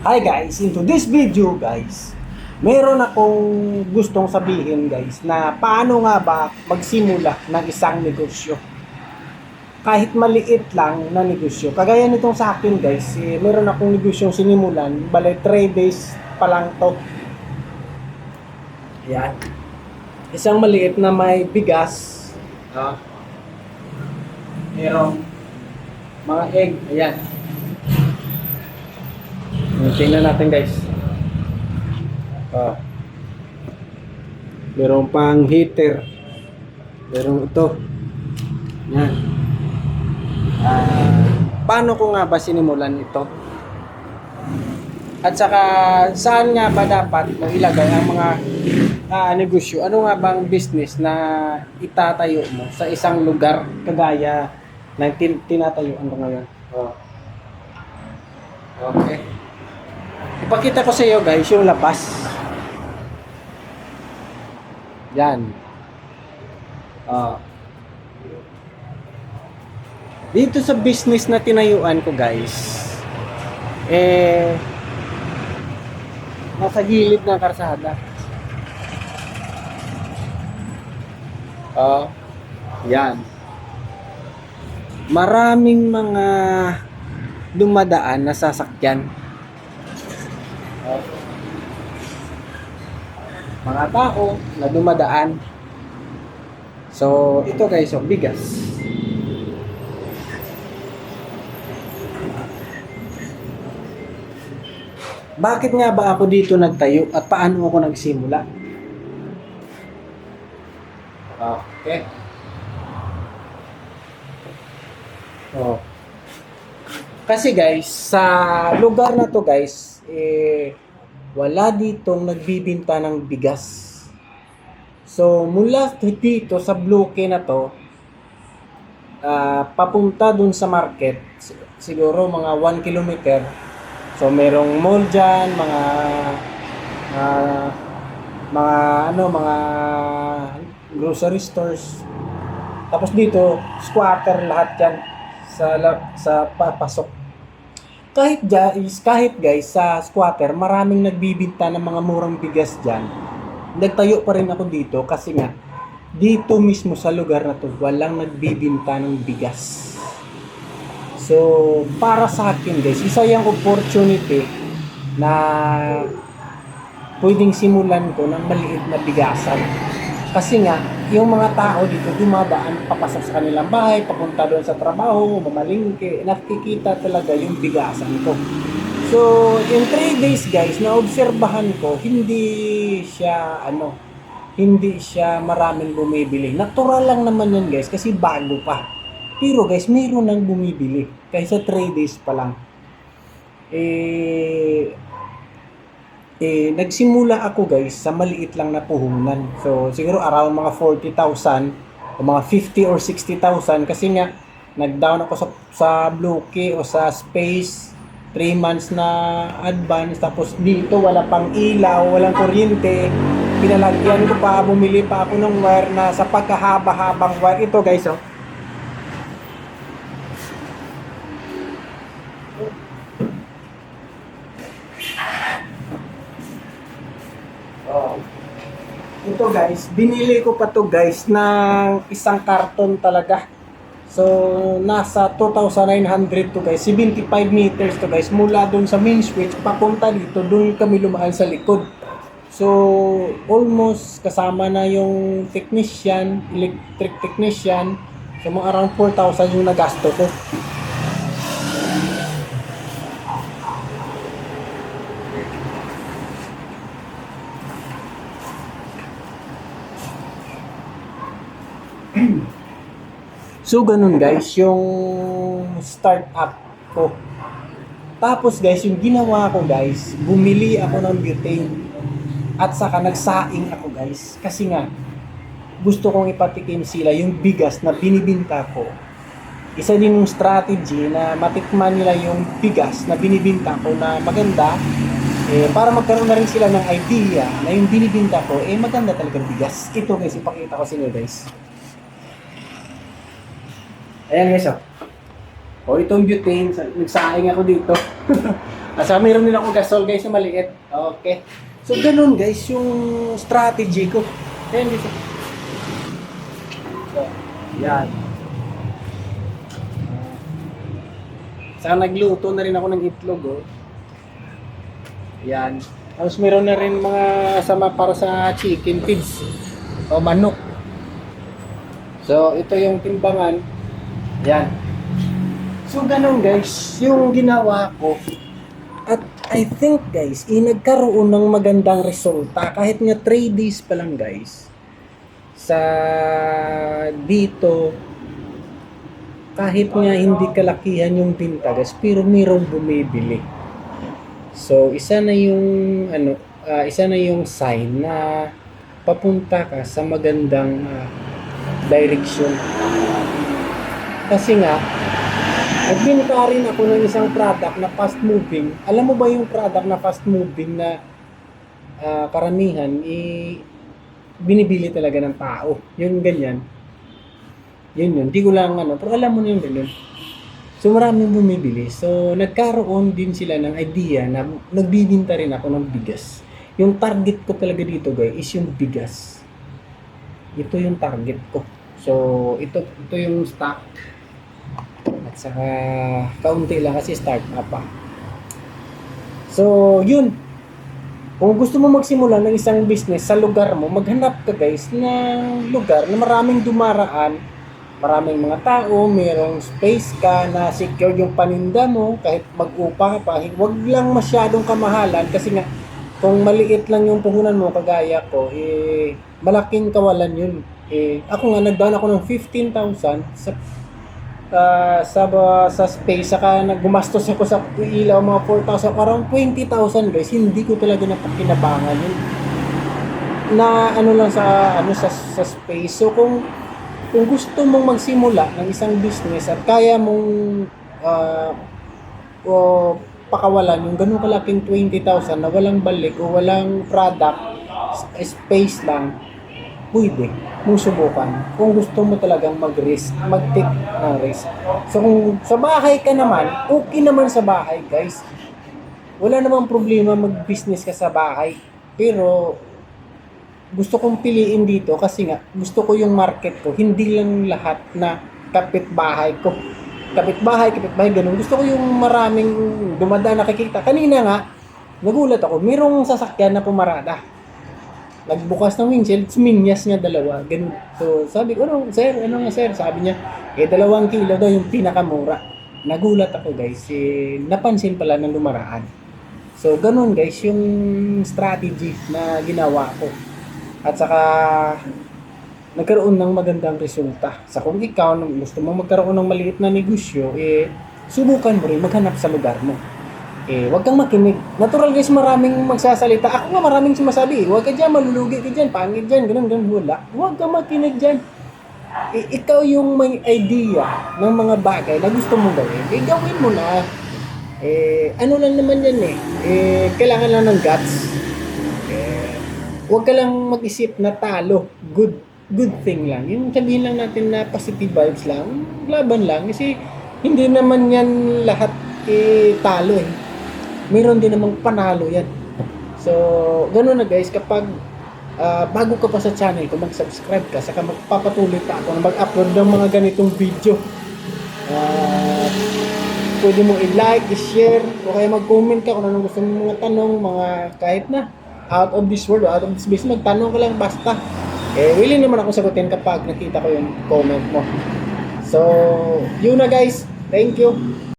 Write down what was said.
Hi guys, into this video guys, meron akong gustong sabihin guys na paano nga ba magsimula ng isang negosyo. Kahit maliit lang na negosyo. Kagaya nitong sa akin guys, eh, meron akong negosyong sinimulan, bale 3 days pa lang to. Yan. Isang maliit na may bigas. Ah. Merong mga egg. Ayan. Tingnan natin guys. Ah. Meron pang heater. Meron ito. Yan. Ah, paano ko nga ba sinimulan ito? At saka saan nga ba dapat mo ilagay ang mga ah, negosyo? Ano nga bang business na itatayo mo sa isang lugar kagaya ng tin- tinatayuan ko ngayon? Oh. Okay. Ipakita ko sa iyo guys yung labas. Yan. Ah. Dito sa business na tinayuan ko guys, eh, nasa gilid ng karsada. Ah, yan. Maraming mga dumadaan na sasakyan. Ah. mga tao na dumadaan. So, ito guys, yung bigas. Bakit nga ba ako dito nagtayo at paano ako nagsimula? Okay. Oh. Kasi guys, sa lugar na to guys, eh, wala ditong nagbibinta ng bigas. So, mula dito sa bloke na to, ah, papunta dun sa market, si- siguro mga 1 kilometer. So, merong mall dyan, mga, ah, mga, ano, mga grocery stores. Tapos dito, squatter lahat yan sa, sa papasok kahit guys, kahit guys sa squatter, maraming nagbibinta ng mga murang bigas diyan. Nagtayo pa rin ako dito kasi nga dito mismo sa lugar na to, walang nagbibinta ng bigas. So, para sa akin guys, isa yung opportunity na pwedeng simulan ko ng maliit na bigasan. Kasi nga, yung mga tao dito dumadaan papasok sa kanilang bahay, papunta doon sa trabaho, mamalingke, nakikita talaga yung bigasan ko. So, in 3 days guys, naobserbahan ko, hindi siya, ano, hindi siya maraming bumibili. Natural lang naman yun guys, kasi bago pa. Pero guys, mayroon nang bumibili. Kaysa 3 days pa lang. Eh, eh, nagsimula ako guys sa maliit lang na puhunan. So, siguro around mga 40,000 o mga 50 or 60,000 kasi nga nag-down ako sa, sa Bloke o sa Space 3 months na advance tapos dito wala pang ilaw, walang kuryente pinalagyan ko pa, bumili pa ako ng wire na sa pagkahaba-habang wire ito guys oh. Ito guys, binili ko pa to guys ng isang karton talaga. So, nasa 2,900 to guys. 75 meters to guys. Mula doon sa main switch, papunta dito, doon kami lumaan sa likod. So, almost kasama na yung technician, electric technician. So, mga around 4,000 yung nagasto ko. So, ganun guys, yung startup ko. Tapos guys, yung ginawa ko guys, bumili ako ng butane. At saka nagsaing ako guys. Kasi nga, gusto kong ipatikim sila yung bigas na binibinta ko. Isa din yung strategy na matikman nila yung bigas na binibinta ko na maganda. Eh, para magkaroon na rin sila ng idea na yung binibinta ko, eh maganda talaga bigas. Ito guys, ipakita ko sa inyo guys. Ayan guys, oh. O itong butane, sa- nagsaing ako dito. Asa meron din ako gasol guys na maliit. Okay. So ganun guys yung strategy ko. Ayan guys. So, yan. Saka nagluto na rin ako ng itlog oh. Yan. Tapos meron na rin mga sama para sa chicken feeds o manok. So ito yung timbangan. Yan. So ganun guys, yung ginawa ko. At I think guys, eh, nagkaroon ng magandang resulta kahit nga 3 days pa lang guys. Sa dito kahit nga hindi kalakihan yung binta guys, pero mayroong bumibili. So isa na yung ano, ah, isa na yung sign na papunta ka sa magandang ah, direction. Kasi nga, nagbinta rin ako ng isang product na fast moving. Alam mo ba yung product na fast moving na ah, karamihan, i binibili talaga ng tao. Yung ganyan. Yun yun. Di ko lang ano, pero alam mo na yung ganun. So maraming bumibili. So nagkaroon din sila ng idea na nagbibinta rin ako ng bigas. Yung target ko talaga dito guys is yung bigas. Ito yung target ko. So ito ito yung stock. At saka kaunti lang kasi start up pa. So yun. Kung gusto mo magsimula ng isang business sa lugar mo, maghanap ka guys ng lugar na maraming dumaraan maraming mga tao, mayroong space ka na secure yung paninda mo, kahit mag-upa ka pa, wag lang masyadong kamahalan kasi nga, kung maliit lang yung puhunan mo, kagaya ko, eh, malaking kawalan yun. Eh, ako nga, nagdaan ako ng 15,000 sa ah, sa sa space saka naggumastos ako sa ilaw mga 4,000 parang 20,000 guys. Hindi ko talaga napakinabangan yun. Na ano lang sa ano sa, sa space. So kung kung gusto mong magsimula ng isang business at kaya mong ah, o pakawalan yung ganun kalaking 20,000 na walang balik o walang product, space lang, pwede mong subukan. Kung gusto mo talagang mag-risk, mag-take ng risk. So kung sa bahay ka naman, okay naman sa bahay guys. Wala namang problema mag-business ka sa bahay. Pero gusto kong piliin dito kasi nga gusto ko yung market ko hindi lang lahat na kapitbahay ko kapitbahay kapitbahay ganun gusto ko yung maraming dumadaan nakikita kanina nga nagulat ako mayroong sasakyan na pumarada nagbukas ng windshield minyas niya dalawa. Ganun. So sabi ko ano sir? Ano nga sir? Sabi niya eh dalawang kilo daw yung pinakamura. Nagulat ako guys. Eh, napansin pala ng lumaraan. So ganun guys yung strategy na ginawa ko. At saka nagkaroon ng magandang resulta. Sa kung ikaw gusto mo magkaroon ng maliit na negosyo, eh subukan mo rin maghanap sa lugar mo. Eh, wag kang makinig. Natural guys, maraming magsasalita. Ako nga maraming sumasabi, huwag ka dyan, malulugi ka dyan, pangit dyan, ganun, ganun, wala. Huwag kang makinig dyan. Eh, ikaw yung may idea ng mga bagay na gusto mong gawin, eh, gawin mo na. Eh, ano lang naman yan eh. Eh, kailangan lang ng guts. Eh, huwag ka lang mag-isip na talo. Good good thing lang. Yung sabihin lang natin na positive vibes lang, laban lang. Kasi hindi naman yan lahat eh, talo eh. Meron din namang panalo yan. So, gano'n na guys, kapag ah, bago ka pa sa channel ko, mag-subscribe ka, saka magpapatuloy pa ako na mag-upload ng mga ganitong video. Ah, pwede mo i-like, i-share, o kaya mag-comment ka kung anong gusto mong mga tanong, mga kahit na out of this world, out of this space, magtanong ka lang basta. Eh, willing naman ako sagutin kapag nakita ko yung comment mo. So, yun na guys. Thank you.